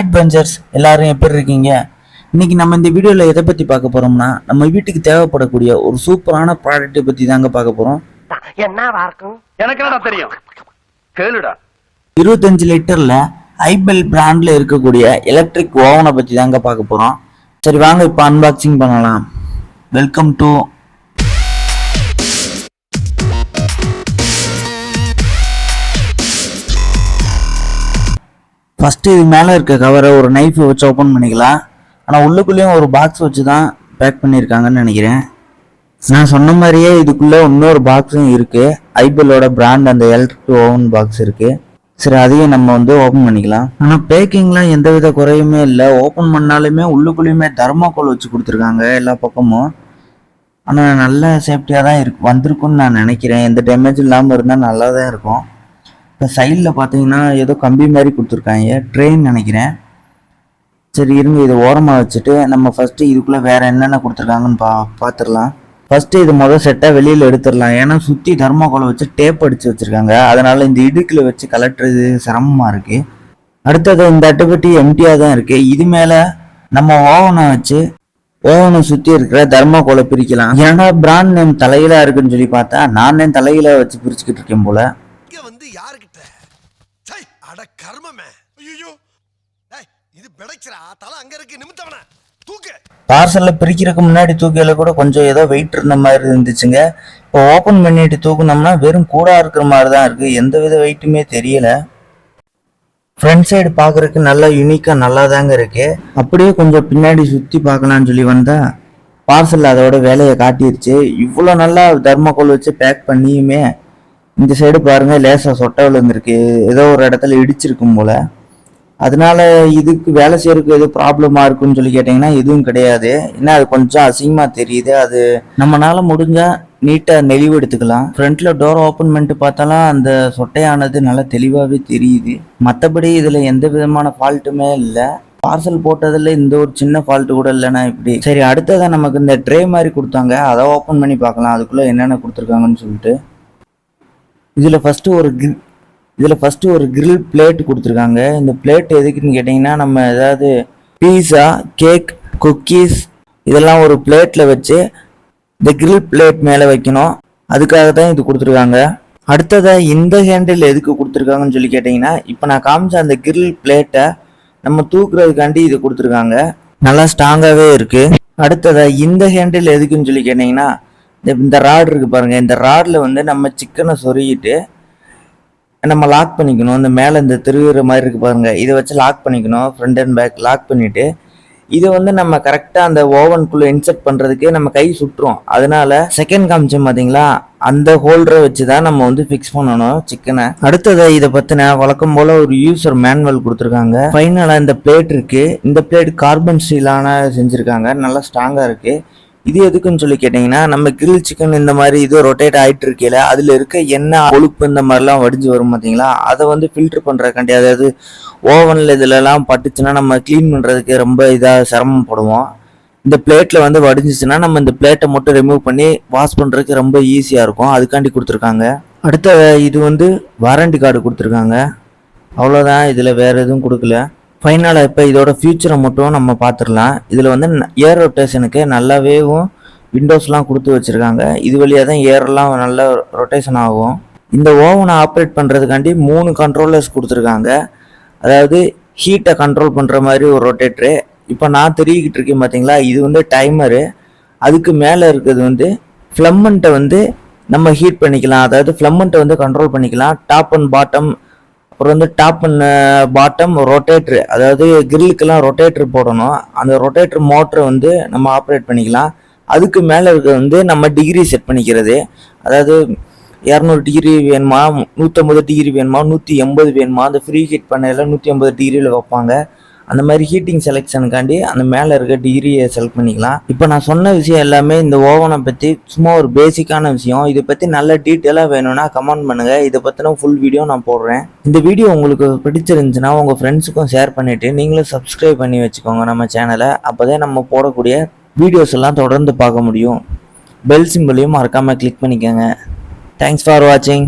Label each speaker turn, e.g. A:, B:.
A: Hi எல்லாரும் எப்படி இருக்கீங்க? இன்னைக்கு நம்ம இந்த வீடியோவில் எதை பற்றி பார்க்க போகிறோம்னா நம்ம வீட்டுக்கு தேவைப்படக்கூடிய ஒரு சூப்பரான ப்ராடக்ட்டை பற்றி தாங்க பார்க்க போகிறோம்
B: எனக்கு தெரியும்? கேளுடா.
A: இருபத்தஞ்சு லிட்டரில் ஐபெல் பிராண்டில் இருக்கக்கூடிய எலக்ட்ரிக் ஓவனை பற்றி தாங்க பார்க்க போகிறோம் சரி வாங்க இப்போ அன்பாக்சிங் பண்ணலாம். வெல்கம் டு ஃபஸ்ட்டு இது மேலே இருக்க கவரை ஒரு நைஃப் வச்சு ஓப்பன் பண்ணிக்கலாம். ஆனால் உள்ளுக்குள்ளேயும் ஒரு பாக்ஸ் வச்சு தான் பேக் பண்ணியிருக்காங்கன்னு நினைக்கிறேன். நான் சொன்ன மாதிரியே இதுக்குள்ளே இன்னொரு பாக்ஸும் இருக்குது ஐபிஎல்லோட பிராண்ட் அந்த எலக்ட்ரிக் ஓவன் பாக்ஸ் இருக்குது சரி அதையும் நம்ம வந்து ஓப்பன் பண்ணிக்கலாம். ஆனால் பேக்கிங்லாம் எந்த வித குறையுமே இல்லை. ஓப்பன் பண்ணாலுமே உள்ளுக்குள்ளேயுமே தர்மாக்கோல் வச்சு கொடுத்துருக்காங்க எல்லா பக்கமும். ஆனால் நல்ல சேஃப்டியாக தான் இருக்கு. வந்திருக்குன்னு நான் நினைக்கிறேன். எந்த டேமேஜும் இல்லாமல் இருந்தால் நல்லா தான் இருக்கும். இப்போ சைடில் பார்த்தீங்கன்னா ஏதோ கம்பி மாதிரி கொடுத்துருக்காங்க. ட்ரெயின் நினைக்கிறேன். சரி இருங்க இதை ஓரமாக வச்சுட்டு நம்ம ஃபஸ்ட்டு இதுக்குள்ளே வேறு என்னென்ன கொடுத்துருக்காங்கன்னு பா பார்த்துடலாம் ஃபஸ்ட்டு இது முதல் செட்டாக வெளியில் எடுத்துடலாம். ஏன்னா சுற்றி தர்மாக்கோலை வச்சு டேப் அடித்து வச்சுருக்காங்க. அதனால் இந்த இடுக்கில் வச்சு கலட்டுறது சிரமமாக இருக்குது அடுத்தது இந்த அட்டைப்பட்டி எம்டியாக தான் இருக்குது இது மேலே நம்ம ஓவனை வச்சு ஓவனை சுற்றி இருக்கிற தர்மாக்கோலை பிரிக்கலாம். ஏன்னா பிராண்ட் நேம் தலையிலாக இருக்குன்னு சொல்லி பார்த்தா நானே தலையில வச்சு பிரிச்சுக்கிட்டு இருக்கேன் போல்?
C: இது தலை அங்க இருக்கு நிமித்தவன தூக்கு.
A: பார்சல்ல பிரிக்கிறதுக்கு முன்னாடி தூக்கையில கூட கொஞ்சம் ஏதோ வெயிட் இருந்த மாதிரி இருந்துச்சுங்க. இப்போ ஓப்பன் பண்ணிட்டு தூக்குனோம்னா வெறும் கூட இருக்கிற மாதிரி தான் இருக்கு. எந்த வித வெயிட்டுமே தெரியல. ஃப்ரண்ட் சைடு பார்க்குறதுக்கு நல்லா யூனிக்காக நல்லா தாங்க இருக்கு. அப்படியே கொஞ்சம் பின்னாடி சுற்றி பார்க்கலாம்னு சொல்லி வந்தா பார்சல் அதோட வேலையை காட்டிருச்சு. இவ்வளோ நல்லா தர்மக்கோல் வச்சு பேக் பண்ணியுமே இந்த சைடு பாருங்கள் லேசாக சொட்டை விழுந்திருக்கு. ஏதோ ஒரு இடத்துல இடிச்சிருக்கும் போல். அதனால இதுக்கு வேலை செய்யறதுக்கு எதுவும் ப்ராப்ளமா இருக்குன்னு சொல்லி கேட்டிங்கன்னா எதுவும் கிடையாது. ஏன்னா அது கொஞ்சம் அசிங்கமா தெரியுது. அது நம்மளால் முடிஞ்சா நீட்டாக நெளிவு எடுத்துக்கலாம். ஃப்ரண்ட்டில் டோர் ஓப்பன் பண்ணிட்டு பார்த்தாலும் அந்த சொட்டையானது நல்லா தெளிவாகவே தெரியுது. மற்றபடி இதில் எந்த விதமான ஃபால்ட்டுமே இல்லை. பார்சல் போட்டதில் இந்த ஒரு சின்ன ஃபால்ட்டு கூட இல்லைன்னா இப்படி. சரி அடுத்ததான் நமக்கு இந்த ட்ரே மாதிரி கொடுத்தாங்க. அதை ஓப்பன் பண்ணி பார்க்கலாம். அதுக்குள்ளே என்னென்ன கொடுத்துருக்காங்கன்னு சொல்லிட்டு. இதில் ஃபஸ்ட்டு ஒரு இதில் ஃபஸ்ட்டு ஒரு கிரில் பிளேட் கொடுத்துருக்காங்க. இந்த பிளேட் எதுக்குன்னு கேட்டிங்கன்னா நம்ம ஏதாவது பீஸா கேக் குக்கீஸ் இதெல்லாம் ஒரு பிளேட்டில் வச்சு இந்த கிரில் பிளேட் மேலே வைக்கணும். அதுக்காக தான் இது கொடுத்துருக்காங்க. அடுத்ததாக இந்த ஹேண்டில் எதுக்கு கொடுத்துருக்காங்கன்னு சொல்லி கேட்டிங்கன்னா இப்போ நான் காமிச்ச அந்த கிரில் பிளேட்டை நம்ம தூக்குறதுக்காண்டி இது கொடுத்துருக்காங்க. நல்லா ஸ்ட்ராங்காகவே இருக்குது அடுத்ததாக இந்த ஹேண்டில் எதுக்குன்னு சொல்லி கேட்டிங்கன்னா இந்த இந்த ராட் இருக்குது பாருங்கள் இந்த ராடில் வந்து நம்ம சிக்கனை சொருகிட்டு நம்ம லாக் பண்ணிக்கணும். இந்த மேலே இந்த திருவிற மாதிரி இருக்குது பாருங்கள் இதை வச்சு லாக் பண்ணிக்கணும். ஃப்ரண்ட் அண்ட் பேக் லாக் பண்ணிவிட்டு இதை வந்து நம்ம கரெக்டாக அந்த ஓவனுக்குள்ளே இன்செர்ட் பண்ணுறதுக்கு நம்ம கை சுட்டுரும் அதனால செகண்ட் காமிச்சோம் பார்த்தீங்களா அந்த ஹோல்டரை வச்சு தான் நம்ம வந்து ஃபிக்ஸ் பண்ணணும் சிக்கனை. அடுத்தது இதை பற்றின வழக்கம் போல் ஒரு யூசர் மேனுவல் கொடுத்துருக்காங்க. ஃபைனலாக இந்த பிளேட் இருக்குது இந்த பிளேட் கார்பன் ஸ்டீலான செஞ்சுருக்காங்க. நல்லா ஸ்ட்ராங்காக இருக்குது இது எதுக்குன்னு சொல்லி கேட்டிங்கன்னா நம்ம கிரில் சிக்கன் இந்த மாதிரி இது ரொட்டேட் ஆயிட்டு இருக்கையில அதில் இருக்க எண்ணெய் கொழுப்பு இந்த மாதிரிலாம் வடிஞ்சு வரும் பார்த்தீங்களா அதை வந்து ஃபில்டர் பண்ணுறக்காண்டி அதாவது ஓவனில் இதுலலாம் பட்டுச்சுன்னா நம்ம க்ளீன் பண்ணுறதுக்கு ரொம்ப இதாக சிரமப்படுவோம். இந்த பிளேட்டில் வந்து வடிஞ்சிச்சுன்னா நம்ம இந்த பிளேட்டை மட்டும் ரிமூவ் பண்ணி வாஷ் பண்ணுறதுக்கு ரொம்ப ஈஸியாக இருக்கும். அதுக்காண்டி கொடுத்துருக்காங்க. அடுத்த இது வந்து வாரண்டி கார்டு கொடுத்துருக்காங்க. அவ்வளோதான் இதில் வேறு எதுவும் கொடுக்கல. ஃபைனலாக இப்போ இதோட ஃபியூச்சரை மட்டும் நம்ம பார்த்துடலாம் இதில் வந்து ஏர் ரொட்டேஷனுக்கு நல்லாவேவும் விண்டோஸ்லாம் கொடுத்து வச்சுருக்காங்க. இது வழியாக தான் ஏர்லாம் நல்லா ரொட்டேஷன் ஆகும். இந்த ஓவனை ஆப்ரேட் பண்ணுறதுக்காண்டி மூணு கண்ட்ரோலர்ஸ் கொடுத்துருக்காங்க. அதாவது ஹீட்டை கண்ட்ரோல் பண்ணுற மாதிரி ஒரு ரொட்டேட்ரு இப்போ நான் தெரிவிக்கிட்டு இருக்கேன் பார்த்தீங்களா இது வந்து டைமரு அதுக்கு மேலே இருக்கிறது வந்து ஃப்ளம்மண்ட்டை வந்து நம்ம ஹீட் பண்ணிக்கலாம். அதாவது ஃப்ளம்மண்ட்டை வந்து கண்ட்ரோல் பண்ணிக்கலாம். டாப் அண்ட் பாட்டம் அப்புறம் வந்து டாப் பாட்டம் ரொட்டேட்ரு அதாவது கிரில்லுக்கெல்லாம் ரொட்டேட்ரு போடணும். அந்த ரொட்டேட்ரு மோட்டரை வந்து நம்ம ஆப்ரேட் பண்ணிக்கலாம். அதுக்கு மேலே இருக்க வந்து நம்ம டிகிரி செட் பண்ணிக்கிறது. அதாவது இரநூறு டிகிரி வேணுமா? நூற்றம்பது டிகிரி வேணுமா? நூற்றி எண்பது வேணுமா? அந்த ஃப்ரீ ஹீட் பண்ணையில் நூற்றி ஐம்பது டிகிரியில் வைப்பாங்க. அந்த மாதிரி ஹீட்டிங் செலெக்ஷனுக்காண்டி அந்த மேலே இருக்க டிகிரியை செலக்ட் பண்ணிக்கலாம். இப்போ நான் சொன்ன விஷயம் எல்லாமே இந்த ஓவனை பற்றி சும்மா ஒரு பேசிக்கான விஷயம். இதை பற்றி நல்ல டீட்டெயிலாக வேணும்னா கமெண்ட் பண்ணுங்கள் இதை பற்றின ஃபுல் வீடியோ நான் போடுறேன். இந்த வீடியோ உங்களுக்கு பிடிச்சிருந்துச்சுன்னா உங்கள் ஃப்ரெண்ட்ஸுக்கும் ஷேர் பண்ணிவிட்டு நீங்களும் சப்ஸ்கிரைப் பண்ணி வச்சுக்கோங்க நம்ம சேனலை அப்போ நம்ம போடக்கூடிய வீடியோஸ் எல்லாம் தொடர்ந்து பார்க்க முடியும். பெல் சிம்பிளையும் மறக்காமல் கிளிக் பண்ணிக்கோங்க. தேங்க்ஸ் ஃபார் வாட்சிங்